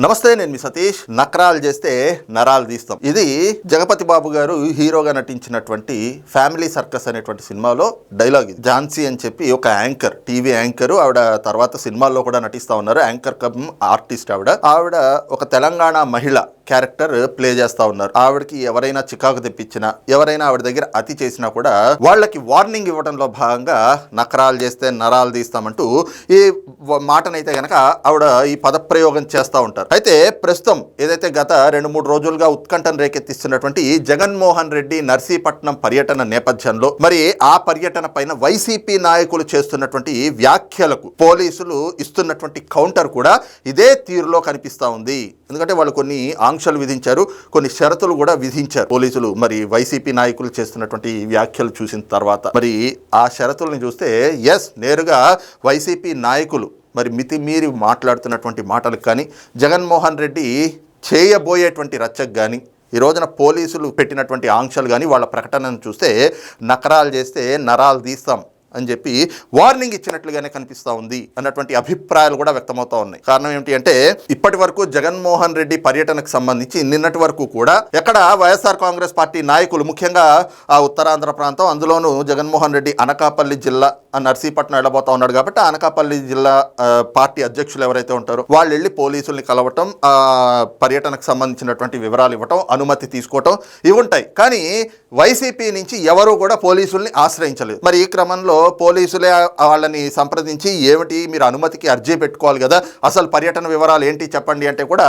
నమస్తే నేను మీ సతీష్. నక్రాలు చేస్తే నరాలు తీస్తాం. ఇది జగపతి బాబు గారు హీరోగా నటించినటువంటి ఫ్యామిలీ సర్కస్ అనేటువంటి సినిమాలో డైలాగ్ ఇది. ఝాన్సీ అని చెప్పి ఒక యాంకర్ టీవీ యాంకర్ ఆవిడ తర్వాత సినిమాల్లో కూడా నటిస్తా ఉన్నారు. యాంకర్ కమ్ ఆర్టిస్ట్ ఆవిడ. ఆవిడ ఒక తెలంగాణ మహిళ. క్యారెక్టర్ ప్లే చేస్తా ఉన్నారు. ఆవిడకి ఎవరైనా చికాకు తెప్పించినా ఎవరైనా ఆవిడ దగ్గర అతి చేసినా కూడా వాళ్ళకి వార్నింగ్ ఇవ్వడంలో భాగంగా నకరాలు చేస్తే నరాలు తీస్తామంటూ ఈ మాటనైతే గనక ఆవిడ ఈ పదప్రయోగం చేస్తూ ఉంటారు. అయితే ప్రస్తుతం ఏదైతే గత రెండు మూడు రోజులుగా ఉత్కంఠను రేకెత్తిస్తున్నటువంటి జగన్మోహన్ రెడ్డి నర్సీపట్నం పర్యటన నేపథ్యంలో మరి ఆ పర్యటన పైన వైసీపీ నాయకులు చేస్తున్నటువంటి వ్యాఖ్యలకు పోలీసులు ఇస్తున్నటువంటి కౌంటర్ కూడా ఇదే తీరులో కనిపిస్తూ ఉంది. ఎందుకంటే వాళ్ళు కొన్ని ఆంక్షలు విధించారు. కొన్ని షరతులు కూడా విధించారు. పోలీసులు మరి వైసీపీ నాయకులు చేస్తున్నటువంటి వ్యాఖ్యలు చూసిన తర్వాత మరి ఆ షరతుల్ని చూస్తే ఎస్ నేరుగా వైసీపీ నాయకులు మరి మితిమీరి మాట్లాడుతున్నటువంటి మాటలకు కానీ జగన్మోహన్ రెడ్డి చేయబోయేటువంటి రచ్చకు కానీ ఈ రోజున పోలీసులు పెట్టినటువంటి ఆంక్షలు కానీ వాళ్ళ ప్రకటనను చూస్తే నకరాలు చేస్తే నరాలు తీస్తాం. అని చెప్పి వార్నింగ్ ఇచ్చినట్లుగానే కనిపిస్తూ ఉంది అన్నటువంటి అభిప్రాయాలు కూడా వ్యక్తమవుతా ఉన్నాయి. కారణం ఏమిటి అంటే ఇప్పటి వరకు జగన్మోహన్ రెడ్డి పర్యటనకు సంబంధించి నిన్నటి వరకు కూడా ఎక్కడ వైఎస్ఆర్ కాంగ్రెస్ పార్టీ నాయకులు ముఖ్యంగా ఆ ఉత్తరాంధ్ర ప్రాంతం అందులోనూ జగన్మోహన్ రెడ్డి అనకాపల్లి జిల్లా నర్సీపట్నం వెళ్ళబోతా ఉన్నాడు కాబట్టి అనకాపల్లి జిల్లా పార్టీ అధ్యక్షులు ఎవరైతే ఉంటారో వాళ్ళు వెళ్ళి పోలీసుల్ని కలవటం ఆ పర్యటనకు సంబంధించినటువంటి వివరాలు ఇవ్వటం అనుమతి తీసుకోవటం ఇవి ఉంటాయి. కానీ వైసీపీ నుంచి ఎవరు కూడా పోలీసుల్ని ఆశ్రయించలేదు. మరి ఈ క్రమంలో పోలీసులే వాళ్ళని సంప్రదించి ఏమిటి మీరు అనుమతికి అర్జీ పెట్టుకోవాలి కదా? అసలు పర్యటన వివరాలు ఏంటి చెప్పండి అంటే కూడా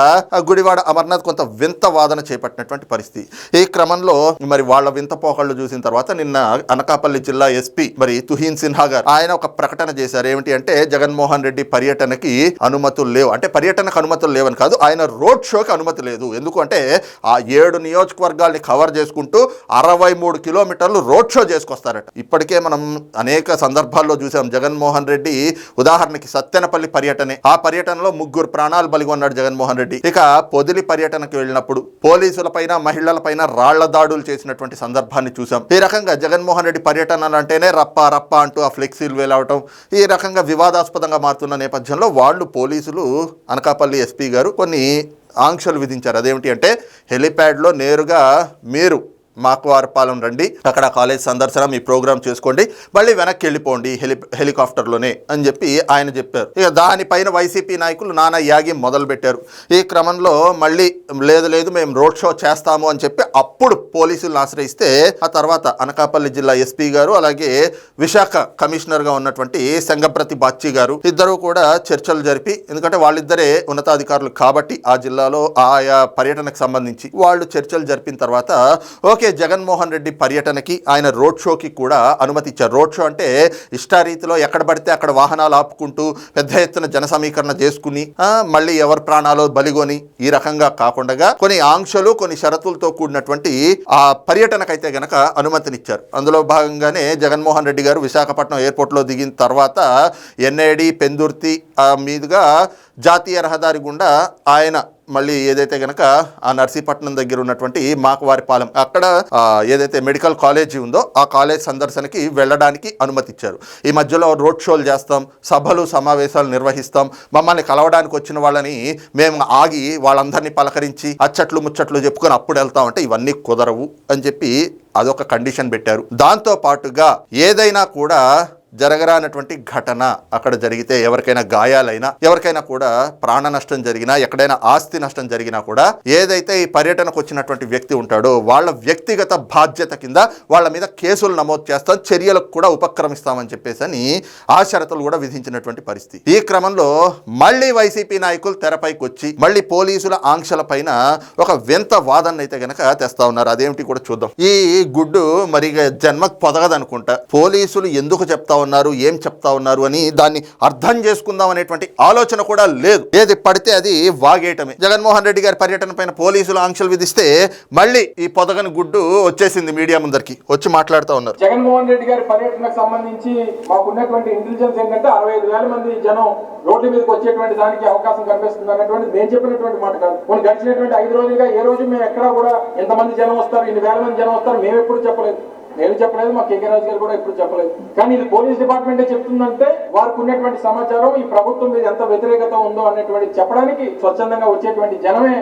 గుడివాడ అమర్నాథ్ కొంత వింత వాదన చేపట్టినటువంటి పరిస్థితి. ఈ క్రమంలో మరి వాళ్ళ వింత పోకళ్ళు చూసిన తర్వాత నిన్న అనకాపల్లి జిల్లా ఎస్పీ మరి తుహీన్ సిన్హా గారు ఆయన ఒక ప్రకటన చేశారు. ఏమిటి అంటే జగన్మోహన్ రెడ్డి పర్యటనకి అనుమతులు లేవు. అంటే పర్యటనకు అనుమతులు లేవని కాదు ఆయన రోడ్ షోకి అనుమతి లేదు. ఎందుకు అంటే ఆ ఏడు నియోజకవర్గాల్ని కవర్ చేసుకుంటూ అరవై మూడు కిలోమీటర్లు రోడ్ షో చేసుకొస్తారట. ఇప్పటికే మనం అనేక సందర్భాల్లో చూసాం జగన్మోహన్ రెడ్డి ఉదాహరణకి సత్తెనపల్లి పర్యటనే. ఆ పర్యటనలో ముగ్గురు ప్రాణాలు బలిగొన్నాడు జగన్మోహన్ రెడ్డి. ఇక పొదిలి పర్యటనకు వెళ్ళినప్పుడు పోలీసులపైన మహిళలపైన రాళ్ళ దాడులు చేసినటువంటి సందర్భాన్ని చూసాం ఈ రకంగా జగన్మోహన్ రెడ్డి పర్యటనలు అంటేనే రప్ప రప్ప అంటూ ఆ ఫ్లెక్సీలు వేలవటం ఈ రకంగా వివాదాస్పదంగా మారుతున్న నేపథ్యంలో వాళ్ళు పోలీసులు అనకాపల్లి ఎస్పీ గారు కొన్ని ఆంక్షలు విధించారు. అదేమిటి అంటే హెలిప్యాడ్లో నేరుగా మీరు మాకువారపాలెం రండి. అక్కడ కాలేజ్ సందర్శనం ఈ ప్రోగ్రామ్ చేసుకోండి. మళ్ళీ వెనక్కి వెళ్ళిపోండి హెలి హెలికాప్టర్లోనే అని చెప్పి ఆయన చెప్పారు. ఇక దానిపైన వైసీపీ నాయకులు నానా యాగి మొదలుపెట్టారు. ఈ క్రమంలో మళ్ళీ లేదు లేదు మేము రోడ్ షో చేస్తాము అని చెప్పి అప్పుడు పోలీసులను ఆశ్రయిస్తే ఆ తర్వాత అనకాపల్లి జిల్లా ఎస్పీ గారు అలాగే విశాఖ కమిషనర్గా ఉన్నటువంటి సంగప్రతి బాచ్చి గారు ఇద్దరు కూడా చర్చలు జరిపి ఎందుకంటే వాళ్ళిద్దరే ఉన్నతాధికారులు కాబట్టి ఆ జిల్లాలో ఆయా పర్యటనకు సంబంధించి వాళ్ళు చర్చలు జరిపిన తర్వాత ఓకే జగన్మోహన్ రెడ్డి పర్యటనకి ఆయన రోడ్ షోకి కూడా అనుమతి ఇచ్చారు. రోడ్ షో అంటే ఇష్టారీతిలో ఎక్కడ పడితే అక్కడ వాహనాలు ఆపుకుంటూ పెద్ద ఎత్తున జన సమీకరణ చేసుకుని మళ్ళీ ఎవరి ప్రాణాలు బలిగొని ఈ రకంగా కాకుండా కొన్ని ఆంక్షలు కొన్ని షరతులతో కూడినటువంటి ఆ పర్యటనకైతే గనక అనుమతినిచ్చారు. అందులో భాగంగానే జగన్మోహన్ రెడ్డి గారు విశాఖపట్నం ఎయిర్పోర్ట్లో దిగిన తర్వాత ఎన్ఐడి పెందుర్తి ఆ మీదుగా జాతీయ రహదారి గుండా ఆయన మళ్ళీ ఏదైతే గనక ఆ నర్సీపట్నం దగ్గర ఉన్నటువంటి మాకవారిపాలెం అక్కడ ఏదైతే మెడికల్ కాలేజీ ఉందో ఆ కాలేజ్ సందర్శనకి వెళ్ళడానికి అనుమతి ఇచ్చారు ఈ మధ్యలో రోడ్ షోలు చేస్తాం సభలు సమావేశాలు నిర్వహిస్తాం మమ్మల్ని కలవడానికి వచ్చిన వాళ్ళని మేము ఆగి వాళ్ళందరినీ పలకరించి అచ్చట్లు ముచ్చట్లు చెప్పుకొని అప్పుడు వెళ్తామంటే ఇవన్నీ కుదరవు అని చెప్పి అదొక కండిషన్ పెట్టారు. దాంతో పాటుగా ఏదైనా కూడా జరగరానటువంటి ఘటన అక్కడ జరిగితే ఎవరికైనా గాయాలైనా ఎవరికైనా కూడా ప్రాణ నష్టం జరిగినా ఎక్కడైనా ఆస్తి నష్టం జరిగినా కూడా ఏదైతే ఈ పర్యటనకు వచ్చినటువంటి వ్యక్తి ఉంటాడో వాళ్ళ వ్యక్తిగత బాధ్యత కింద వాళ్ళ మీద కేసులు నమోదు చేస్తాం చర్యలకు కూడా ఉపక్రమిస్తామని చెప్పేసి అని ఆ షరతులు కూడా విధించినటువంటి పరిస్థితి. ఈ క్రమంలో మళ్ళీ వైసీపీ నాయకులు తెరపైకి వచ్చి మళ్ళీ పోలీసుల ఆంక్షల పైన ఒక వింత వాదన అయితే గనక తెస్తా ఉన్నారు. అదేమిటి కూడా చూద్దాం. ఈ గుడ్డు మరి జన్మకు పొదగదనుకుంటా. పోలీసులు ఎందుకు చెప్తా ఉన్నారు ఏం చెప్తా ఉన్నారు అని దాన్ని అర్థం చేసుకుందాం అనేటువంటి ఆలోచన కూడా లేదు. ఏది పడితే అది వాగేయటమే. జగన్మోహన్ రెడ్డి గారి పర్యటన పైన పోలీసులు ఆంక్షలు విధిస్తే మళ్ళీ ఈ పొదగని గుడ్డు వచ్చేసింది మీడియా ముందరికి. వచ్చి మాట్లాడుతూ ఉన్నారు. జగన్మోహన్ రెడ్డి గారి పర్యటనకు సంబంధించి మాకున్నటువంటి ఇంటెలిజెన్స్ ఏంటంటే అరవై ఐదు వేల మంది జనం రోడ్ల మీదకి వచ్చేటువంటి దానికి అవకాశం కనిపిస్తుంది నేను చెప్పినటువంటి మాట కాదు. కొన్ని గడిచినటువంటి ఐదు రోజులుగా ఏ రోజు మేము ఎక్కడా కూడా ఎంతమంది జనం వస్తారు ఇన్ని వేల మంది జనం వస్తారు మేము ఎప్పుడు చెప్పలేదు. నేను చెప్పలేదు మా కేకే రాజు గారు కూడా ఎప్పుడు చెప్పలేదు. కానీ ఇది పోలీస్ డిపార్ట్మెంటే చెప్తుందంటే వారికి ఉన్నటువంటి సమాచారం ఈ ప్రభుత్వం మీద ఎంత వ్యతిరేకత ఉందో అనేటువంటి చెప్పడానికి స్వచ్ఛందంగా వచ్చేటువంటి జనమే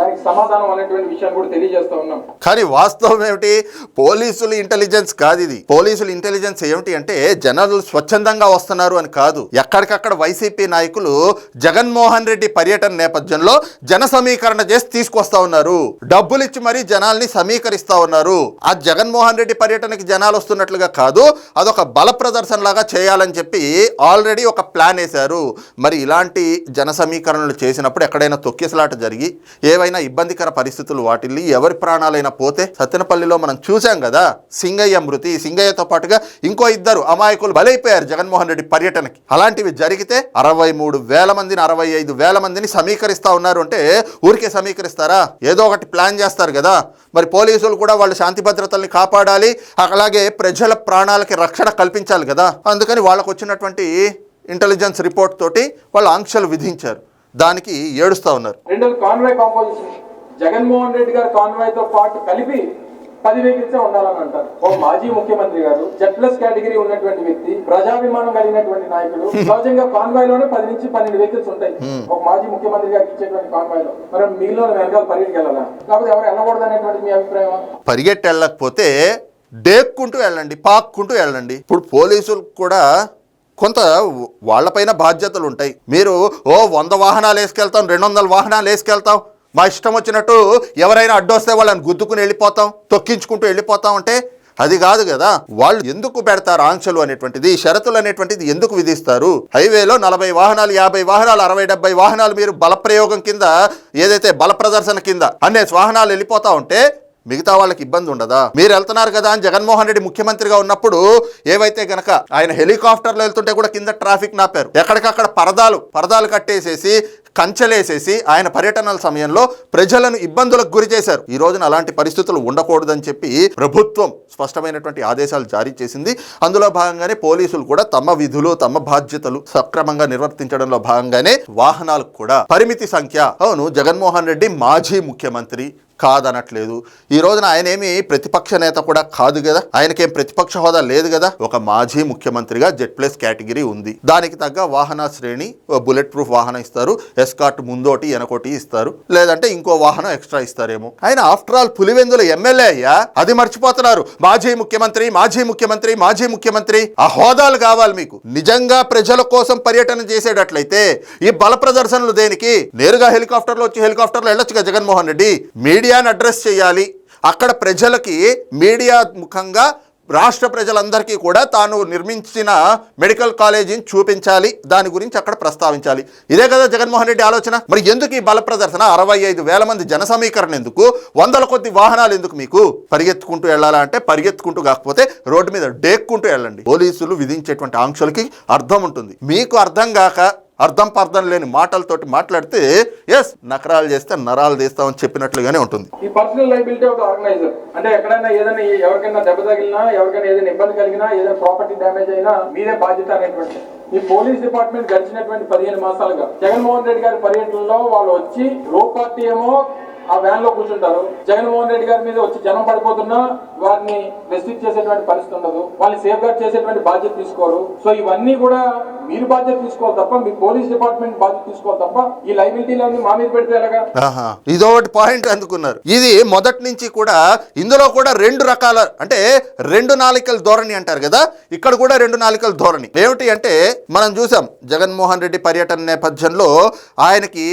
దానికి సమాధానం అనేటువంటి విషయాన్ని కూడా ఉన్నాం. కానీ వాస్తవం ఏమిటి? పోలీసులు ఇంటెలిజెన్స్ కాదు ఇది. పోలీసులు ఇంటెలిజెన్స్ ఏమిటి అంటే జనాలు స్వచ్ఛందంగా వస్తున్నారు అని కాదు. ఎక్కడికక్కడ వైసీపీ నాయకులు జగన్మోహన్ రెడ్డి పర్యటన నేపథ్యంలో జన సమీకరణ చేసి తీసుకొస్తా ఉన్నారు. డబ్బులు ఇచ్చి మరీ జనాల్ని సమీకరిస్తా ఉన్నారు. ఆ జగన్మోహన్ రెడ్డి పర్యటనకి జనాలు వస్తున్నట్లుగా కాదు అదొక బల ప్రదర్శన లాగా చేయాలని చెప్పి ఆల్రెడీ ఒక ప్లాన్ వేశారు. మరి ఇలాంటి జన సమీకరణలు చేసినప్పుడు ఎక్కడైనా తొక్కిసలాట జరిగి ఏవైనా ఇబ్బందికర పరిస్థితులు వాటిల్లి ఎవరి ప్రాణాలైనా పోతే సత్తెనపల్లిలో మనం చూసాం కదా సింగయ్య మృతి సింగయ్యతో పాటుగా ఇంకో ఇద్దరు అమాయకులు బలైపోయారు జగన్మోహన్ రెడ్డి పర్యటనకి. అలాంటివి జరిగితే అరవై మూడు వేల మందిని అరవై ఐదు వేల మందిని సమీకరిస్తా ఉన్నారు అంటే ఊరికే సమీకరిస్తారా? ఏదో ఒకటి ప్లాన్ చేస్తారు కదా. మరి పోలీసులు కూడా వాళ్ళ శాంతి భద్రతల్ని కాపాడాలి అలాగే ప్రజల ప్రాణాలకి రక్షణ కల్పించాలి కదా. అందుకని వాళ్ళకు వచ్చినటువంటి ఇంటెలిజెన్స్ రిపోర్ట్ తోటి వాళ్ళు ఆంక్షలు విధించారు. దానికి ఏడుస్తా ఉన్నారు. రెండోది కాన్వాయ్ కాంపోజిషన్ జగన్మోహన్ రెడ్డి గారు కాన్వాయ్తో పాటు కలిపి పది వెహికల్సే ఉండాలని అంటారు. ఒక మాజీ ముఖ్యమంత్రి గారు జెడ్ ప్లస్ కేటగిరీ ఉన్నటువంటి వ్యక్తి ప్రజాభిమానం కలిగినటువంటి నాయకుడు సహజంగా కాన్వాయ్లోనే పది నుంచి పన్నెండు వెహికల్స్ ఉంటాయి. ఒక మాజీ ముఖ్యమంత్రి గారికి ఇచ్చేటువంటి కాన్వాయ్లో మరి మిగిలిన వెనకాల పరిగెత్తికి వెళ్ళాలా కాకపోతే ఎవరు వెళ్ళకూడదు అనేటువంటి మీ అభిప్రాయం పరిగెట్టి వెళ్ళకపోతే డేక్కుంటూ వెళ్ళండి పాక్కుంటూ వెళ్ళండి. ఇప్పుడు పోలీసులు కూడా కొంత వాళ్ళపైన బాధ్యతలు ఉంటాయి. మీరు ఓ వంద వాహనాలు వేసుకెళ్తాం రెండు వందల వాహనాలు వేసుకెళ్తాం. మా ఇష్టం వచ్చినట్టు ఎవరైనా అడ్డొస్తే వాళ్ళని గుద్దుకుని వెళ్ళిపోతాం తొక్కించుకుంటూ వెళ్ళిపోతాం అంటే అది కాదు కదా. వాళ్ళు ఎందుకు పెడతారు ఆంక్షలు అనేటువంటిది షరతులు అనేటువంటిది ఎందుకు విధిస్తారు? హైవేలో నలభై వాహనాలు యాభై వాహనాలు అరవై డెబ్బై వాహనాలు మీరు బలప్రయోగం కింద ఏదైతే బల ప్రదర్శన కింద అనే వాహనాలు వెళ్ళిపోతా ఉంటే మిగతా వాళ్ళకి ఇబ్బంది ఉండదా? మీరు వెళ్తున్నారు కదా అని జగన్మోహన్ రెడ్డి ముఖ్యమంత్రిగా ఉన్నప్పుడు ఏవైతే గనక ఆయన హెలికాప్టర్లో వెళ్తుంటే కూడా కింద ట్రాఫిక్ నాపారు. ఎక్కడికక్కడ పరదాలు పరదాలు కట్టేసేసి కంచెలేసేసి ఆయన పర్యటనల సమయంలో ప్రజలను ఇబ్బందులకు గురి చేశారు. ఈ రోజున అలాంటి పరిస్థితులు ఉండకూడదని చెప్పి ప్రభుత్వం స్పష్టమైనటువంటి ఆదేశాలు జారీ చేసింది. అందులో భాగంగానే పోలీసులు కూడా తమ విధులు తమ బాధ్యతలు సక్రమంగా నిర్వర్తించడంలో భాగంగానే వాహనాలకు కూడా పరిమితి సంఖ్య. అవును జగన్మోహన్ రెడ్డి మాజీ ముఖ్యమంత్రి కాదనట్లేదు. ఈ రోజున ఆయన ఏమి ప్రతిపక్ష నేత కూడా కాదు కదా ఆయనకేం ప్రతిపక్ష హోదా లేదు కదా ఒక మాజీ ముఖ్యమంత్రిగా జెడ్ ప్లస్ కేటగిరీ ఉంది. దానికి తగ్గ వాహన శ్రేణి బుల్లెట్ ప్రూఫ్ వాహనం ఇస్తారు. ఎస్కాట్ ముందోటి వెనకోటి ఇస్తారు. లేదంటే ఇంకో వాహనం ఎక్స్ట్రా ఇస్తారేమో. ఆయన ఆఫ్టర్ ఆల్ పులివెందుల ఎమ్మెల్యే అయ్యా అది మర్చిపోతున్నారు. మాజీ ముఖ్యమంత్రి మాజీ ముఖ్యమంత్రి మాజీ ముఖ్యమంత్రి ఆ హోదాలు కావాలి మీకు. నిజంగా ప్రజల కోసం పర్యటన చేసేటట్లయితే ఈ బల ప్రదర్శనలు దేనికి? నేరుగా హెలికాప్టర్లో వచ్చి హెలికాప్టర్లో వెళ్ళొచ్చుగా జగన్మోహన్ రెడ్డి. మీడియా మీడియాని అడ్రస్ చేయాలి. అక్కడ ప్రజలకి మీడియా ముఖంగా రాష్ట్ర ప్రజలందరికీ కూడా తాను నిర్మించిన మెడికల్ కాలేజీని చూపించాలి. దాని గురించి అక్కడ ప్రస్తావించాలి. ఇదే కదా జగన్మోహన్ రెడ్డి ఆలోచన. మరి ఎందుకు ఈ బల ప్రదర్శన? అరవై ఐదు వేల మంది జన సమీకరణ ఎందుకు? వందల కొద్ది వాహనాలు ఎందుకు మీకు? పరిగెత్తుకుంటూ వెళ్ళాలా అంటే పరిగెత్తుకుంటూ కాకపోతే రోడ్డు మీద డేక్కుంటూ వెళ్ళండి. పోలీసులు విధించేటువంటి ఆంక్షలకి అర్థం ఉంటుంది. మీకు అర్థం కాక అర్థం పర్థం లేని మాటలతోటి మాట్లాడితే ఎస్ నకరాలు చేస్తే నరాలు తీస్తామని చెప్పినట్లుగానే ఉంటుంది. ఈ పర్సనల్ లైబిలిటీ ఆఫ్ ఆర్గనైజర్ అంటే ఎక్కడైనా ఏదైనా ఎవరికైనా దెబ్బ తగిలినా ఎవరికైనా ఏదైనా ఇబ్బంది కలిగినా ఏదైనా ప్రాపర్టీ డ్యామేజ్ అయినా మీదే బాధ్యత అనేటువంటి. ఈ పోలీస్ డిపార్ట్మెంట్ గడిచినటువంటి పదిహేను మాసాలుగా. జగన్మోహన్ రెడ్డి గారి పర్యటనలో వాళ్ళు వచ్చి రో పార్టీ ఏమో ఆ వ్యాన్లో కూర్చుంటారు. జగన్మోహన్ రెడ్డి గారి మీద వచ్చి జనం పడిపోతున్నా వారిని రెస్ట్రిక్ట్ చేసేటువంటి పరిస్థితి ఉండదు. వాళ్ళని సేఫ్ గార్డ్ చేసేటువంటి బాధ్యత తీసుకోరు. సో ఇవన్నీ కూడా మీరు బాధ్యత తీసుకోవాలి తప్ప మీ పోలీస్ డిపార్ట్మెంట్ బాధ్యత తీసుకోవాలి తప్ప ఈ లైబిలిటీలన్నీ మా మీద పెడితే ఎలాగా? ఆహా ఇదొకటి పాయింట్ అందుకున్నారు. ఇది మొదటి నుంచి కూడా ఇందులో కూడా రెండు రకాల అంటే రెండు నాలికల ధోరణి అంటారు కదా? ఇక్కడ కూడా రెండు నాలికల ధోరణి. ఏమిటి అంటే మనం చూసాం జగన్మోహన్ రెడ్డి పర్యటన నేపథ్యంలో ఆయనకి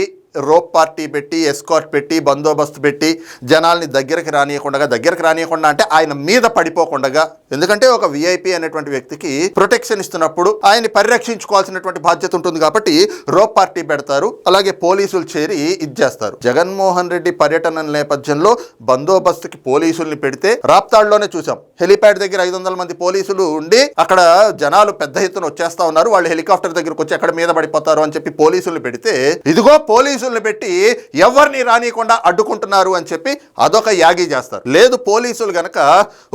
రోప్ పార్టీ పెట్టి ఎస్కాట్ పెట్టి బందోబస్తు పెట్టి జనాల్ని దగ్గరికి రానియకుండా దగ్గరికి రానియకుండా అంటే ఆయన మీద పడిపోకుండా ఎందుకంటే ఒక విఐపి అనేటువంటి వ్యక్తికి ప్రొటెక్షన్ ఇస్తున్నప్పుడు ఆయన్ని పరిరక్షించుకోవాల్సినటువంటి బాధ్యత ఉంటుంది కాబట్టి రోప్ పార్టీ పెడతారు అలాగే పోలీసులు చేరి ఇది చేస్తారు. జగన్మోహన్ రెడ్డి పర్యటన నేపథ్యంలో బందోబస్తుకి పోలీసుల్ని పెడితే రాప్తాడులోనే చూసాం హెలిప్యాడ్ దగ్గర ఐదు వందల మంది పోలీసులు ఉండి అక్కడ జనాలు పెద్ద ఎత్తున వచ్చేస్తా ఉన్నారు. వాళ్ళు హెలికాప్టర్ దగ్గరకు వచ్చి అక్కడ మీద పడిపోతారు అని చెప్పి పోలీసులు పెడితే ఇదిగో పోలీసులను పెట్టి ఎవరిని రానియకుండా అడ్డుకుంటున్నారు అని చెప్పి అదొక యాగి చేస్తారు. లేదు పోలీసులు గనక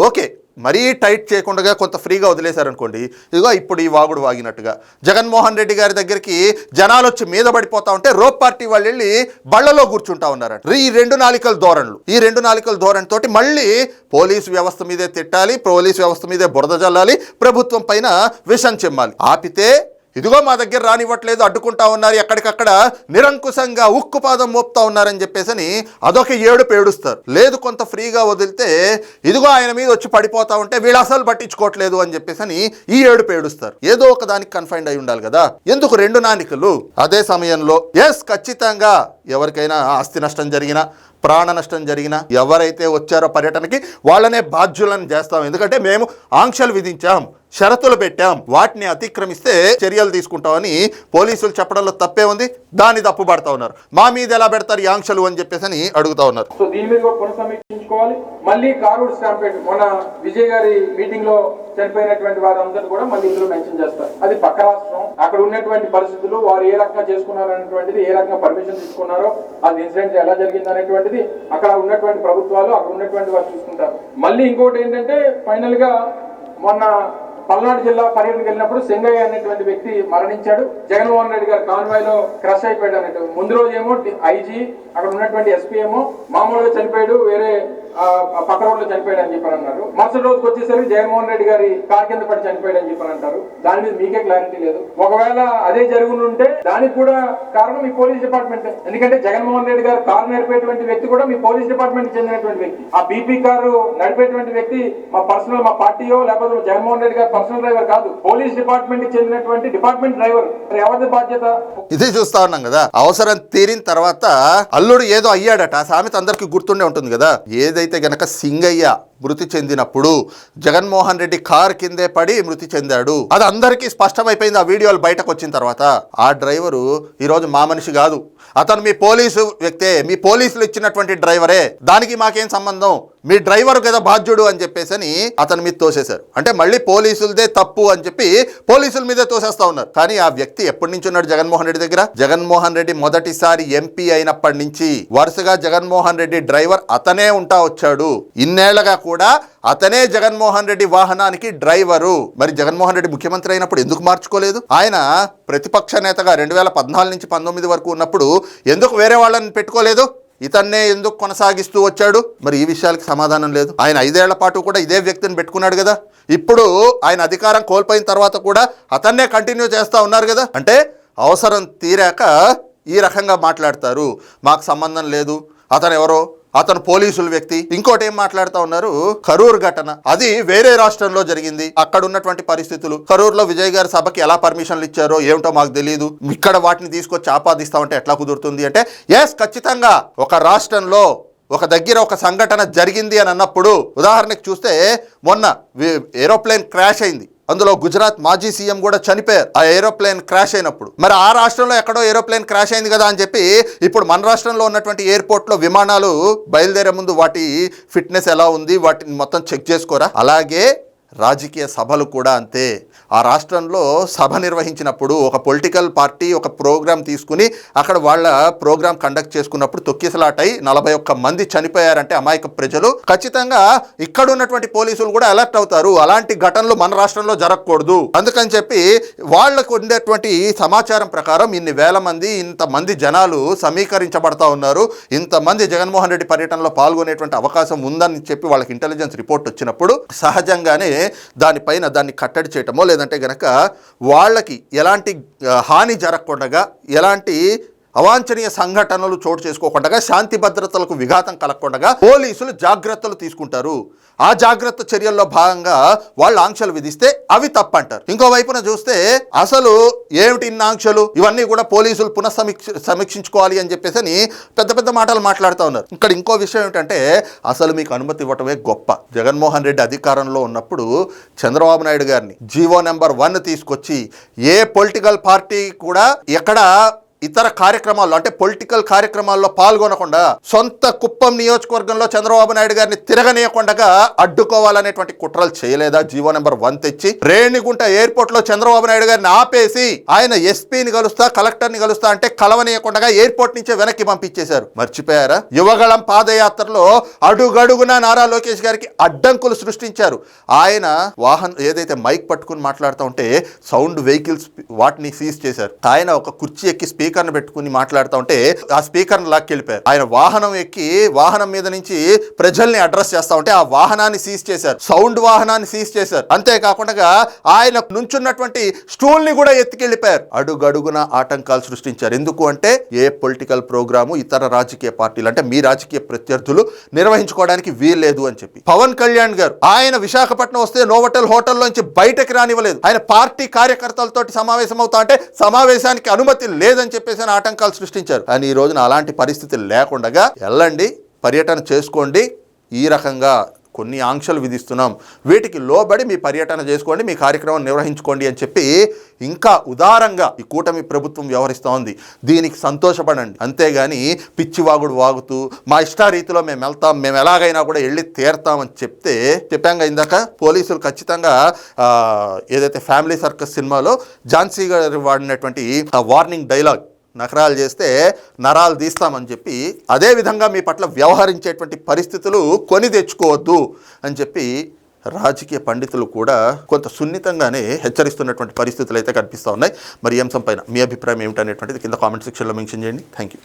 ఓకే మరీ టైట్ చేయకుండా కొంత ఫ్రీగా వదిలేశారనుకోండి ఇదిగో ఇప్పుడు ఈ వాగుడు వాగినట్టుగా. జగన్మోహన్ రెడ్డి గారి దగ్గరికి జనాలు వచ్చి మీద పడిపోతా ఉంటే రోప్ పార్టీ వాళ్ళు వెళ్ళి బళ్ళలో కూర్చుంటా ఉన్నారంట. ఈ రెండు నాలికల ధోరణులు. ఈ రెండు నాలికల ధోరణి తోటి మళ్ళీ పోలీసు వ్యవస్థ మీదే తిట్టాలి పోలీసు వ్యవస్థ మీదే బురద జల్లాలి ప్రభుత్వం పైన విషం చెమ్మాలి. ఆపితే ఇదిగో మా దగ్గర రానివ్వట్లేదు అడ్డుకుంటా ఉన్నారు ఎక్కడికక్కడ నిరంకుశంగా ఉక్కు పాదం మోపుతా ఉన్నారని చెప్పేసి అదొక ఏడు పేడుస్తారు లేదు కొంత ఫ్రీగా వదిలితే ఇదిగో ఆయన మీద వచ్చి పడిపోతా ఉంటే వీళ్ళు అసలు పట్టించుకోవట్లేదు అని చెప్పేసి ఈ ఏడు పేడుస్తారు ఏదో ఒక దానికి కన్ఫైన్డ్ అయి ఉండాలి కదా. ఎందుకు రెండు నానికలు అదే సమయంలో ఎస్ ఖచ్చితంగా ఎవరికైనా ఆస్తి నష్టం జరిగినా ప్రాణ నష్టం జరిగినా ఎవరైతే వచ్చారో పర్యటనకి వాళ్ళనే బాధ్యులను చేస్తాం. ఎందుకంటే మేము ఆంక్షలు విధించాం. షరతులు పెట్టాం. వాటిని అతిక్రమిస్తే చర్యలు తీసుకుంటామని పోలీసులు చెప్పడంలో తప్పే ఉంది. దాన్ని తప్పుపడతా ఉన్నారు. మా మీద ఎలా పెడతారు ఈ ఆంక్షలు అని చెప్పేసి అని అడుగుతా ఉన్నారు. సో దీని మీద కూడా పునఃసమీక్షించుకోవాలి. మళ్ళీ కారూర్ స్టాంపేట్ మన విజయ్ గారి మీటింగ్లో చనిపోయినటువంటి వారందరూ కూడా మళ్ళీ ఇందులో మెన్షన్ చేస్తారు. అది పక్క రాష్ట్రం. అక్కడ ఉన్నటువంటి పరిస్థితులు వారు ఏ రకంగా చేసుకున్నారు అనేటువంటిది ఏ రకంగా పర్మిషన్ తీసుకున్నారో అది ఇన్సిడెంట్ ఎలా జరిగింది అనేటువంటిది అక్కడ ఉన్నటువంటి ప్రభుత్వాలు అక్కడ ఉన్నటువంటి వారు చూసుకుంటారు. మళ్ళీ ఇంకోటి ఏంటంటే ఫైనల్గా మొన్న పల్నాడు జిల్లా పర్యటనకు వెళ్ళినప్పుడు సింగయ్య అనేటువంటి వ్యక్తి మరణించాడు. జగన్మోహన్ రెడ్డి గారు కాన్వాయ్లో క్రష్ అయిపోయాడు అన్నట్టు. ముందు రోజు ఏమో ఐజీ అక్కడ ఉన్నటువంటి ఎస్పీ ఏమో మామూలుగా చనిపోయాడు వేరే పక్క రోడ్లో చనిపోయాడు అని చెప్పని అన్నారు మరుసటి రోజుకి వచ్చేసరికి జగన్మోహన్ రెడ్డి గారి కార్ కింద పడి చనిపోయాడు అని చెప్పని అంటారు దాని మీద మీకే క్లారిటీ లేదు. ఒకవేళ అదే జరుగుతుంటే ఉంటే దానికి కూడా కారణం మీ పోలీస్ డిపార్ట్మెంట్. ఎందుకంటే జగన్మోహన్ రెడ్డి గారు కారు నడిపేటువంటి వ్యక్తి కూడా మీ పోలీస్ డిపార్ట్మెంట్కి చెందినటువంటి వ్యక్తి. ఆ బీపీ కారు నడిపేటువంటి వ్యక్తి మా పర్సనల్ మా పార్టీయో లేకపోతే జగన్మోహన్ రెడ్డి గారు పర్సనల్ డ్రైవర్ కాదు. పోలీస్ డిపార్ట్మెంట్కి చెందినటువంటి డిపార్ట్మెంట్ డ్రైవర్ ఎవరిది బాధ్యత? ఇది చూస్తా ఉన్నాం కదా. అవసరం తీరిన తర్వాత అల్లుడు ఏదో అయ్యాడట. ఆ సామెత అందరికీ గుర్తుండే ఉంటుంది కదా. ఏదైతే గనక సింగయ్య మృతి చెందినప్పుడు జగన్మోహన్ రెడ్డి కార్ కిందే పడి మృతి చెందాడు. అది అందరికీ స్పష్టమైపోయింది ఆ వీడియోలు బయటకు వచ్చిన తర్వాత. ఆ డ్రైవరు ఈరోజు మా మనిషి కాదు. అతను మీ పోలీసు వ్యక్తే మీ పోలీసులు ఇచ్చినటువంటి డ్రైవరే దానికి మాకేం సంబంధం? మీ డ్రైవర్ కదా బాధ్యుడు అని చెప్పేసి అని అతని మీద తోసేశారు. అంటే మళ్ళీ పోలీసులదే తప్పు అని చెప్పి పోలీసుల మీదే తోసేస్తా ఉన్నారు. కానీ ఆ వ్యక్తి ఎప్పటి నుంచి ఉన్నాడు జగన్మోహన్ రెడ్డి దగ్గర? జగన్మోహన్ రెడ్డి మొదటిసారి ఎంపీ అయినప్పటి నుంచి వరుసగా జగన్మోహన్ రెడ్డి డ్రైవర్ అతనే ఉంటా వచ్చాడు. ఇన్నేళ్ళగా కూడా అతనే జగన్మోహన్ రెడ్డి వాహనానికి డ్రైవరు. మరి జగన్మోహన్ రెడ్డి ముఖ్యమంత్రి అయినప్పుడు ఎందుకు మార్చుకోలేదు? ఆయన ప్రతిపక్ష నేతగా రెండు వేల పద్నాలుగు నుంచి పంతొమ్మిది వరకు ఉన్నప్పుడు ఎందుకు వేరే వాళ్ళని పెట్టుకోలేదు? ఇతన్నే ఎందుకు కొనసాగిస్తూ వచ్చాడు? మరి ఈ విషయాలకు సమాధానం లేదు. ఆయన ఐదేళ్ళ పాటు కూడా ఇదే వ్యక్తిని పెట్టుకున్నాడు కదా. ఇప్పుడు ఆయన అధికారం కోల్పోయిన తర్వాత కూడా అతన్నే కంటిన్యూ చేస్తూ ఉన్నారు కదా. అంటే అవసరం తీరాక ఈ రకంగా మాట్లాడతారు. మాకు సంబంధం లేదు. అతను ఎవరో అతను పోలీసుల వ్యక్తి. ఇంకోటి ఏం మాట్లాడుతూ ఉన్నారు? కరూర్ ఘటన. అది వేరే రాష్ట్రంలో జరిగింది. అక్కడ ఉన్నటువంటి పరిస్థితులు. కరూర్లో విజయ్ గారి సభకి ఎలా పర్మిషన్లు ఇచ్చారో ఏమిటో మాకు తెలియదు ఇక్కడ వాటిని తీసుకొచ్చి ఆపాదిస్తామంటే ఎట్లా కుదురుతుంది అంటే ఎస్ ఖచ్చితంగా ఒక రాష్ట్రంలో ఒక దగ్గర ఒక సంఘటన జరిగింది అని అన్నప్పుడు ఉదాహరణకు చూస్తే మొన్న ఏరోప్లేన్ క్రాష్ అయింది. అందులో గుజరాత్ మాజీ సీఎం కూడా చనిపోయారు. ఆ ఏరోప్లేన్ క్రాష్ అయినప్పుడు. మరి ఆ రాష్ట్రంలో ఎక్కడో ఏరోప్లేన్ క్రాష్ అయింది కదా అని చెప్పి ఇప్పుడు మన రాష్ట్రంలో ఉన్నటువంటి ఎయిర్పోర్ట్లో విమానాలు బయలుదేరే ముందు వాటి ఫిట్నెస్ ఎలా ఉంది? వాటిని మొత్తం చెక్ చేసుకోరా? అలాగే రాజకీయ సభలు కూడా అంతే. ఆ రాష్ట్రంలో సభ నిర్వహించినప్పుడు ఒక పొలిటికల్ పార్టీ ఒక ప్రోగ్రాం తీసుకుని అక్కడ వాళ్ళ ప్రోగ్రాం కండక్ట్ చేసుకున్నప్పుడు తొక్కిసలాటై నలభై ఒక్క మంది చనిపోయారంటే అమాయక ప్రజలు. ఖచ్చితంగా ఇక్కడ ఉన్నటువంటి పోలీసులు కూడా అలర్ట్ అవుతారు. అలాంటి ఘటనలు మన రాష్ట్రంలో జరగకూడదు. అందుకని చెప్పి వాళ్ళకు ఉండేటువంటి సమాచారం ప్రకారం ఇన్ని వేల మంది ఇంతమంది జనాలు సమీకరించబడతా ఉన్నారు. ఇంతమంది జగన్మోహన్ రెడ్డి పర్యటనలో పాల్గొనేటువంటి అవకాశం ఉందని చెప్పి వాళ్ళకి ఇంటెలిజెన్స్ రిపోర్ట్ వచ్చినప్పుడు సహజంగానే దానిపైన దాన్ని కట్టడి చేయటమో లేదంటే గనక వాళ్ళకి ఎలాంటి హాని జరగకుండా ఎలాంటి అవాంఛనీయ సంఘటనలు చోటు చేసుకోకుండా శాంతి భద్రతలకు విఘాతం కలగకుండా పోలీసులు జాగ్రత్తలు తీసుకుంటారు. ఆ జాగ్రత్త చర్యల్లో భాగంగా వాళ్ళు ఆంక్షలు విధిస్తే అవి తప్పంటారు. ఇంకో వైపున చూస్తే అసలు ఏమిటి ఇన్ని ఆంక్షలు? ఇవన్నీ కూడా పోలీసులు పునఃసమీక్ష సమీక్షించుకోవాలి అని చెప్పేసి అని పెద్ద పెద్ద మాటలు మాట్లాడుతూ ఉన్నారు. ఇక్కడ ఇంకో విషయం ఏమిటంటే అసలు మీకు అనుమతి ఇవ్వటమే గొప్ప. జగన్మోహన్ రెడ్డి అధికారంలో ఉన్నప్పుడు చంద్రబాబు నాయుడు గారిని జీవో నెంబర్ వన్ తీసుకొచ్చి ఏ పొలిటికల్ పార్టీ కూడా ఎక్కడ ఇతర కార్యక్రమాల్లో అంటే పొలిటికల్ కార్యక్రమాల్లో పాల్గొనకుండా సొంత కుప్పం నియోజకవర్గంలో చంద్రబాబు నాయుడు గారిని తిరగనీయకుండా అడ్డుకోవాలనేటువంటి కుట్రలు చేయలేదా? జీవో నెంబర్ వన్ తెచ్చి రేణిగుంట ఎయిర్పోర్ట్లో చంద్రబాబు నాయుడు గారిని ఆపేసి ఆయన ఎస్పీని కలుస్తా కలెక్టర్ని కలుస్తా అంటే కలవనీయకుండా ఎయిర్పోర్ట్ నుంచే వెనక్కి పంపించేశారు. మర్చిపోయారా? యువగళం పాదయాత్రలో అడుగడుగున నారా లోకేష్ గారికి అడ్డంకులు సృష్టించారు. ఆయన వాహనం ఏదైతే మైక్ పట్టుకుని మాట్లాడుతూ ఉంటే సౌండ్ వెహికల్స్ వాటిని సీజ్ చేశారు. ఆయన ఒక కుర్చీ ఎక్కి స్పీకర్ స్పీకర్ను పెట్టుకుని మాట్లాడుతూ ఉంటే ఆ స్పీకర్ను లాక్కెళ్ళిపోయారు. ఆయన వాహనం ఎక్కి వాహనం మీద నుంచి ప్రజల్ని అడ్రస్ చేస్తా ఉంటే ఆ వాహనాన్ని సీజ్ చేశారు. సౌండ్ వాహనాన్ని సీజ్ చేశారు. అంతేకాకుండా ఆయన నుంచున్నటువంటి స్టూల్ని కూడా ఎత్తుకెళ్ళిపోయారు. అడుగడుగున ఆటంకాలు సృష్టించారు. ఎందుకు అంటే ఏ పొలిటికల్ ప్రోగ్రాము ఇతర రాజకీయ పార్టీలు అంటే మీ రాజకీయ ప్రత్యర్థులు నిర్వహించుకోవడానికి వీల్లేదు అని చెప్పి. పవన్ కళ్యాణ్ గారు ఆయన విశాఖపట్నం వస్తే నోవటల్ హోటల్లోంచి బయటకు రానివ్వలేదు. ఆయన పార్టీ కార్యకర్తలతోటి సమావేశం అవుతా అంటే సమావేశానికి అనుమతి లేదని చెప్పి చెప్పేసి ఆటంకాలు సృష్టించారు. కానీ ఈ రోజున అలాంటి పరిస్థితి లేకుండా వెళ్ళండి పర్యటన చేసుకోండి. ఈ రకంగా కొన్ని ఆంక్షలు విధిస్తున్నాం. వీటికి లోబడి మీ పర్యటన చేసుకోండి మీ కార్యక్రమం నిర్వహించుకోండి అని చెప్పి ఇంకా ఉదారంగా ఈ కూటమి ప్రభుత్వం వ్యవహరిస్తూ ఉంది దీనికి సంతోషపడండి. అంతేగాని పిచ్చివాగుడు వాగుతూ మా ఇష్టారీతిలో మేము వెళ్తాం మేము ఎలాగైనా కూడా వెళ్ళి తీరతామని చెప్తే చెప్పాంగా ఇందాక పోలీసులు ఖచ్చితంగా ఏదైతే ఫ్యామిలీ సర్కస్ సినిమాలో ఝాన్సీ గారు వాడినటువంటి వార్నింగ్ డైలాగ్ నకరాలు చేస్తే నరాలు తీస్తామని చెప్పి అదే విధంగా మీ పట్ల వ్యవహరించేటువంటి పరిస్థితులు కొని తెచ్చుకోవద్దు అని చెప్పి రాజకీయ పండితులు కూడా కొంత సున్నితంగానే హెచ్చరిస్తున్నటువంటి పరిస్థితులు అయితే కనిపిస్తూ ఉన్నాయి. మరి ఈ అంశం పైన మీ అభిప్రాయం ఏమిటనేటువంటిది కింద కామెంట్ సెక్షన్లో మెన్షన్ చేయండి. Thank you